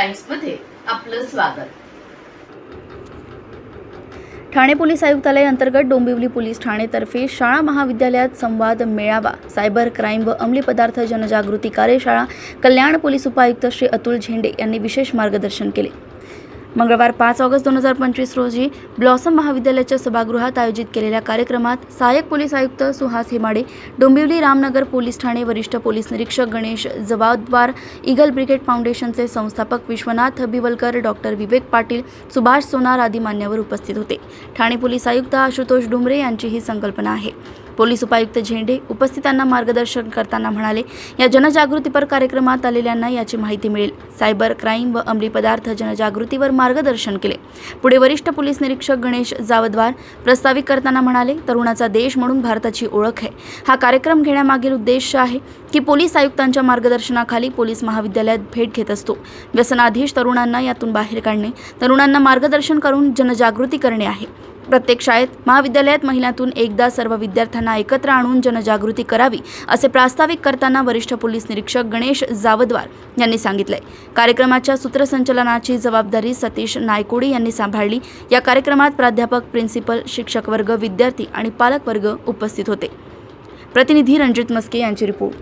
टाइम्समध्ये आपलं स्वागत. ठाणे पोलीस आयुक्तालय अंतर्गत डोंबिवली पोलीस ठाणेतर्फे शाळा महाविद्यालयात संवाद मेळावा सायबर क्राईम व अंमली पदार्थ जनजागृती कार्यशाळा कल्याण पोलीस उपायुक्त श्री अतुल झेंडे यांनी विशेष मार्गदर्शन केले. मंगळवार पाच ऑगस्ट दोन हजार पंचवीस रोजी ब्लॉसम महाविद्यालयाच्या सभागृहात आयोजित केलेल्या कार्यक्रमात सहाय्यक पोलीस आयुक्त सुहास हिमाडे डोंबिवली रामनगर पोलीस ठाणे वरिष्ठ पोलीस निरीक्षक गणेश जबाबदार ईगल ब्रिगेड फाउंडेशनचे संस्थापक विश्वनाथ बिवलकर डॉक्टर विवेक पाटील सुभाष सोनार आदी मान्यवर उपस्थित होते. ठाणे पोलीस आयुक्त आशुतोष डुमरे यांची ही संकल्पना आहे. पोलीस उपायुक्त झेंडे उपस्थितांना मार्गदर्शन करताना म्हणाले या जनजागृतीपर कार्यक्रमात आलेल्यांना याची माहिती मिळेल. सायबर क्राईम व अंमली पदार्थ जनजागृतीवर मार्गदर्शन केले. पुढे वरिष्ठ पोलीस निरीक्षक गणेश जावदवार प्रस्तावित करताना म्हणाले तरुणाचा देश म्हणून भारताची ओळख आहे. हा कार्यक्रम घेण्यामागील उद्देश आहे की पोलीस आयुक्तांच्या मार्गदर्शनाखाली पोलीस महाविद्यालयात भेट घेत असतो. व्यसनाधीश तरुणांना यातून बाहेर काढणे तरुणांना मार्गदर्शन करून जनजागृती करणे आहे. प्रत्येक शाळेत महाविद्यालयात महिन्यातून एकदा सर्व विद्यार्थ्यांना एकत्र आणून जनजागृती करावी असे प्रास्ताविक करताना वरिष्ठ पोलीस निरीक्षक गणेश जावदवार यांनी सांगितले कार्यक्रमाच्या सूत्रसंचलनाची जबाबदारी सतीश नायकोडी यांनी सांभाळली. या कार्यक्रमात प्राध्यापक प्रिन्सिपल शिक्षक वर्ग विद्यार्थी आणि पालक वर्ग उपस्थित होते. प्रतिनिधी रणजित मस्के यांची रिपोर्ट.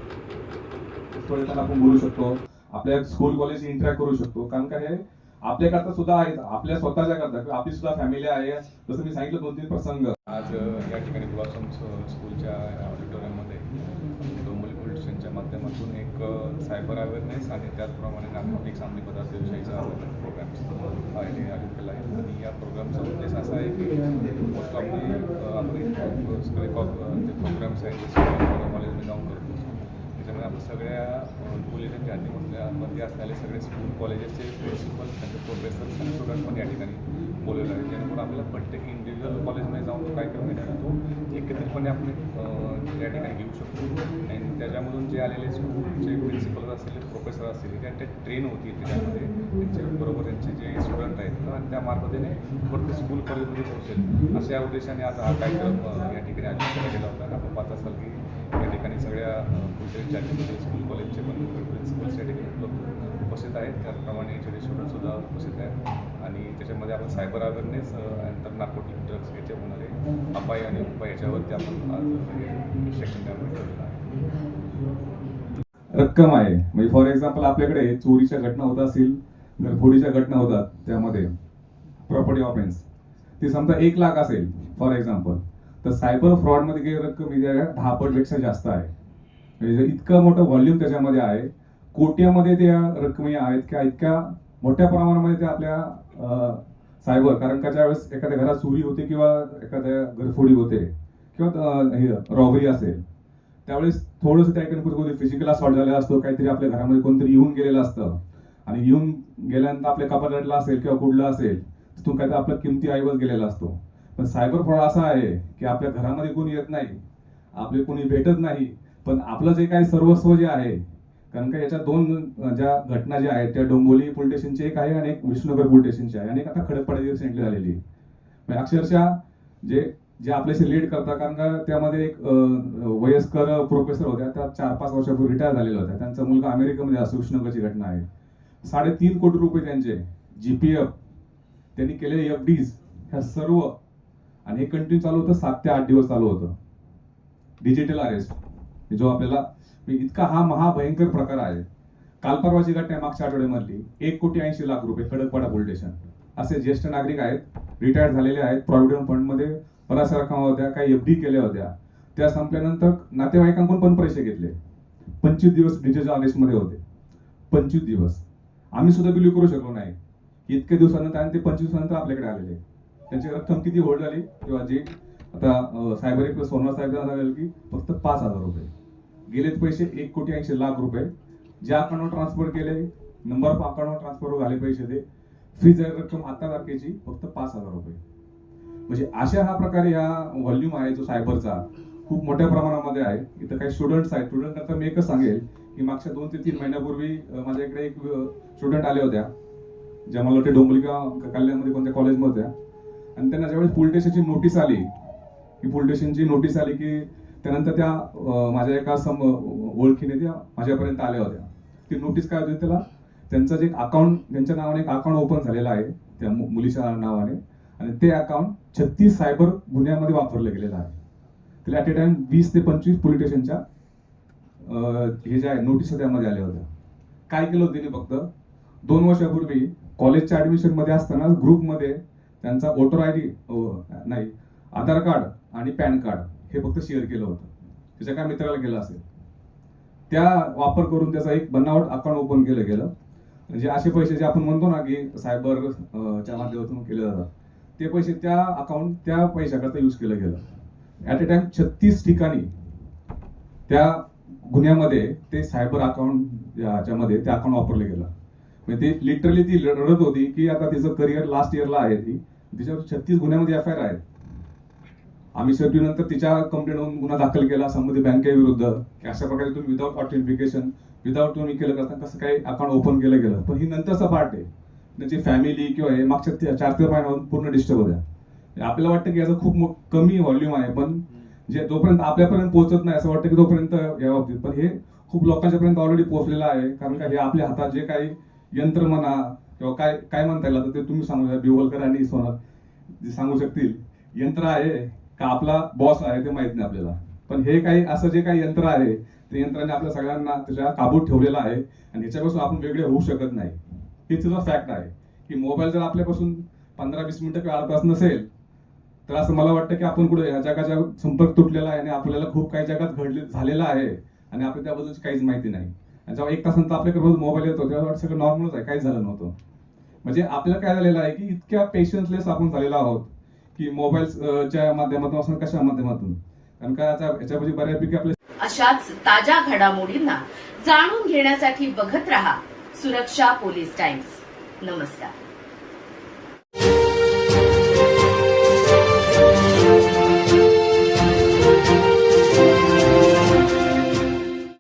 आपण बोलू शकतो. आपल्या स्कूल कॉलेज इंटरॅक्ट करू शकतो. कारण काय आहे आपल्याकरता सुद्धा आहे आपल्या स्वतःच्या करता. आपली सुद्धा फॅमिली आहे. जसं मी सांगितलं दोन तीन प्रसंग. आज या ठिकाणी ब्लॉसम स्कूलच्या ऑडिटोरियममध्ये डोंबोली पोलीस माध्यमातून एक सायबर अवेअरनेस आणि त्याचप्रमाणे नागरिक सामने पदार्थाविषयीचा अवेअरनेस प्रोग्राम आहे आयोजित केला आहे. आणि या प्रोग्रामचा उद्देश असा आहे की मोस्ट ऑफ आपले सगळे कॉ- अ, जे प्रोग्राम्स आहेत ते सगळे कॉलेजमध्ये जाऊन करत असतो त्याच्यामध्ये आपण सगळ्या पोलिसांच्या हातीमधल्या मध्ये असलेले सगळे स्कूल कॉलेजेसचे प्रिन्सिपल त्यांचे प्रोफेसर आणि स्टुडंट पण या ठिकाणी बोलवले आहे जेणेकरून आपल्याला प्रत्येक इंडिव्हिज्युअल कॉलेजमध्ये जाऊन तो कार्यक्रम आहे तो एकत्रितपणे आपण या ठिकाणी घेऊ शकतो. आणि त्याच्यामधून जे आलेले स्कूलचे प्रिन्सिपल असतील प्रोफेसर असतील त्या त्या ट्रेन होतील त्याच्यामध्ये. त्यांच्याबरोबर त्यांचे जे स्टुडंट आहेत आणि त्या मार्फतीने प्रत्येक स्कूल कॉलेजमध्ये पोहोचेल. अशा उद्देशाने आज हा कार्यक्रम या ठिकाणी आयोजित केला गेला होता. आपण पाहत असाल की या ठिकाणी सगळ्या कुठे जातीमध्ये स्कूल कॉलेजचे पण प्रिन्सिपल्स या ठिकाणी उपलब्ध उपस्थित आहेत. त्याचप्रमाणे याचे स्टुडंटसुद्धा उपस्थित आहेत. आणि त्याच्यामध्ये आपण सायबर अवेअरनेस नंतर नार्कोटिक ड्रग्स याचे होणारे अपाय आणि उपाय याच्यावरती आपण आज हे सेक्शन ठेवलेलं आहे. रक्कम आहे. म्हणजे फॉर एक्झाम्पल आपल्याकडे चोरीच्या घटना होत असतील घरफोडीच्या घटना होतात त्यामध्ये. प्रॉपर्टी ऑफेन्स ते समजा एक लाख असेल फॉर एक्झाम्पल तर सायबर फ्रॉडमध्ये काही रक्कम ही आहे दहा पटपेक्षा जास्त आहे. म्हणजे इतकं मोठं व्हॉल्यूम त्याच्यामध्ये आहे कोट्यामध्ये त्या रकमी आहेत किंवा इतक्या मोठ्या प्रमाणामध्ये त्या आपल्या सायबर कारण का ज्यावेळेस एखाद्या घरात चोरी होते किंवा एखाद्या घरफोडी होते किंवा रॉबरी असेल त्यावेळेस थोडंसं त्या ठिकाणी कुठे फिजिकल असॉल्ट झालेला असतो काहीतरी आपल्या घरामध्ये कोणतरी येऊन गेलेलं असतं. आणि येऊन गेल्यानंतर आपल्या कपाटातला असेल किंवा कुठलं असेल तिथून काहीतरी आपला किमती ऐवज गेलेला असतो. पण सायबर फ्रॉड असा आहे की आपल्या घरामध्ये कोणी येत नाही आपले कोणी भेटत नाही पण आपलं जे काही सर्वस्व जे आहे कारण का याच्या दोन ज्या घटना ज्या आहेत त्या डोंबोली पोलीस स्टेशनची एक आहे आणि एक विष्णुनगर पोलीस स्टेशनची आहे आणि एक आता खडकपाड्याची रिसेंटली झालेली आहे. अक्षरशः जे जे आपल्याशी लीड करतात कारण का त्यामध्ये एक वयस्कर प्रोफेसर होत्या त्या चार पाच वर्षापूर्वी रिटायर झालेल्या होत्या. त्यांचा मुलगा अमेरिकेमध्ये असतो विष्णुनगरची घटना आहे. साडेतीन कोटी रुपये त्यांचे जीपीएफ त्यांनी केलेले एफ डीज ह्या सर्व आणि हे कंटिन्यू चालू होतं सात ते आठ दिवस चालू होतं. डिजिटल अरेस्ट जो आपल्याला म्हणजे इतका हा महाभयंकर प्रकार आहे. काल परवाची घटना मागच्या आठवड्यामधली एक कोटी ऐंशी लाख रुपये खडकपाडा पोलीस स्टेशन. असे ज्येष्ठ नागरिक आहेत रिटायर्ड झालेले आहेत प्रॉव्हिडंट फंडमध्ये बऱ्याच रकमा होत्या काही एफ डी केल्या होत्या. त्या संपल्यानंतर नातेवाईकांकडून पण पैसे घेतले. पंचवीस दिवस डिजिटल अरेस्टमध्ये होते. पंचवीस दिवस. आम्ही सुद्धा बिलीव करू शकलो नाही. इतके दिवसानंतर आणि ते पंचवीस दिवसानंतर आपल्याकडे आलेले. त्यांची रक्कम किती होल्ड झाली? किंवा जे आता सायबर एक सोनार साहेब झालं की फक्त पाच हजार रुपये. गेलेत पैसे एक कोटी ऐंशी लाख रुपये. ज्या अकाउंटवर ट्रान्सफर केले नंबर ऑफ अकाउंटवर ट्रान्सफर झाले पैसे ते. फीज रक्कम आता तारखेची फक्त पाच हजार रुपये. म्हणजे अशा हा प्रकारे हा व्हॉल्यूम आहे जो सायबरचा खूप मोठ्या प्रमाणामध्ये आहे. इथं काही स्टुडंट्स आहेत. स्टुडंट नंतर मी एकच सांगेल की मागच्या दोन ते तीन महिन्यापूर्वी माझ्याकडे माझ्या इकडे एक स्टुडंट आले होत्या. ज्या मला वाटते डोंबलिका कल्याणमध्ये कोणत्या कॉलेजमध्ये होत्या. आणि त्यांना ज्यावेळेस पोलीस स्टेशनची नोटीस आली की पोलीस स्टेशनची नोटीस आली की त्यानंतर त्या माझ्या एका सम ओळखीने त्या माझ्यापर्यंत आल्या होत्या. ती नोटीस काय होती त्याला? त्यांचं जे अकाउंट त्यांच्या नावाने एक अकाउंट ओपन झालेलं आहे त्या मु- मुलीच्या नावाने. आणि ते अकाउंट छत्तीस सायबर गुन्ह्यामध्ये वापरलं गेलेलं आहे. त्याला ॲट ए टाइम वीस ते पंचवीस पोलीस स्टेशनच्या हे जे आहे नोटीस त्यामध्ये आल्या होत्या. काय केलं होतं तिने फक्त? दोन वर्षापूर्वी कॉलेजच्या ॲडमिशनमध्ये असताना ग्रुपमध्ये त्यांचा वोटर आय डी नाही आधार कार्ड आणि पॅन कार्ड हे फक्त शेअर केलं होतं. त्याच्या काय मित्राला केलं असेल. त्या वापर करून त्याचा एक बनावट अकाउंट ओपन केलं गेलं. म्हणजे असे पैसे जे आपण म्हणतो ना की सायबर च्या माध्यमातून केले जातात ते पैसे त्या अकाउंट त्या पैशाकरता यूज केलं गेलं. ऍट अ टाइम छत्तीस ठिकाणी त्या गुन्ह्यामध्ये ते सायबर अकाउंट याच्यामध्ये ते अकाउंट वापरलं गेलं. म्हणजे ती लिटरली ती रडत होती की आता तिचं करिअर लास्ट इयरला आहे ती. तिच्यावर छत्तीस गुन्ह्यामध्ये एफ आय आर आहेत. आम्ही शेवटी नंतर तिच्या कंप्लेंटवरून गुन्हा दाखल केला संबंधित बँकेविरुद्ध की अशा प्रकारे तुम्ही विदाऊट ऑथेंटिफिकेशन विदाऊट तुम्ही केलं करता कसं काही अकाउंट ओपन केलं गेलं. पण ही नंतरचा पार्ट आहे. म्हणजे त्याची फॅमिली किंवा हे मागच्या चार ते महिन्यावर पूर्ण डिस्टर्ब होत्या. म्हणजे आपल्याला वाटतं की याचं खूप कमी व्हॉल्यूम आहे पण जे जोपर्यंत आपल्यापर्यंत पोहोचत नाही असं वाटतं की तोपर्यंत या बाबतीत पण हे खूप लोकांच्या पर्यंत ऑलरेडी पोहोचलेलं आहे. कारण का हे आपल्या हातात जे काही यंत्र म्हणा किंवा काय काय म्हणता येईल? आता ते तुम्ही सांगू शकता बिवलकर आणि सोनार जे सांगू शकतील यंत्र आहे का आपला बॉस आहे ते माहीत नाही आपल्याला. पण हे काही असं जे काही यंत्र आहे ते यंत्राने आपल्या सगळ्यांना त्याच्या काबूत ठेवलेलं आहे आणि ह्याच्यापासून आपण वेगळे होऊ शकत नाही. हे तिचा फॅक्ट आहे की मोबाईल जर आपल्यापासून पंधरा वीस मिनिटं किंवा अर्धा तास नसेल तर असं मला वाटतं की आपण कुठे या जगाचा संपर्क तुटलेला आहे आणि आपल्याला खूप काही जगात घडले झालेलं आहे आणि आपल्या त्याबद्दल काहीच माहिती नाही. आणि जेव्हा एक तासानंतर आपल्याकडे रोज मोबाईल येतो तेव्हा वाटतं सगळं नॉर्मलच आहे काहीच झालं नव्हतं. म्हणजे आपल्याला काय झालेलं आहे की इतक्या पेशन्सलेस आपण झालेलो आहोत की मोबाईलच्या माध्यमातून असं कशा माध्यमातून? कारण का याच्यापैकी याच्यामध्ये बऱ्यापैकी आपल्या अशाच ताज्या घडामोडींना जाणून घेण्यासाठी बघत रहा सुरक्षा पोलीस टाइम्स. नमस्कार.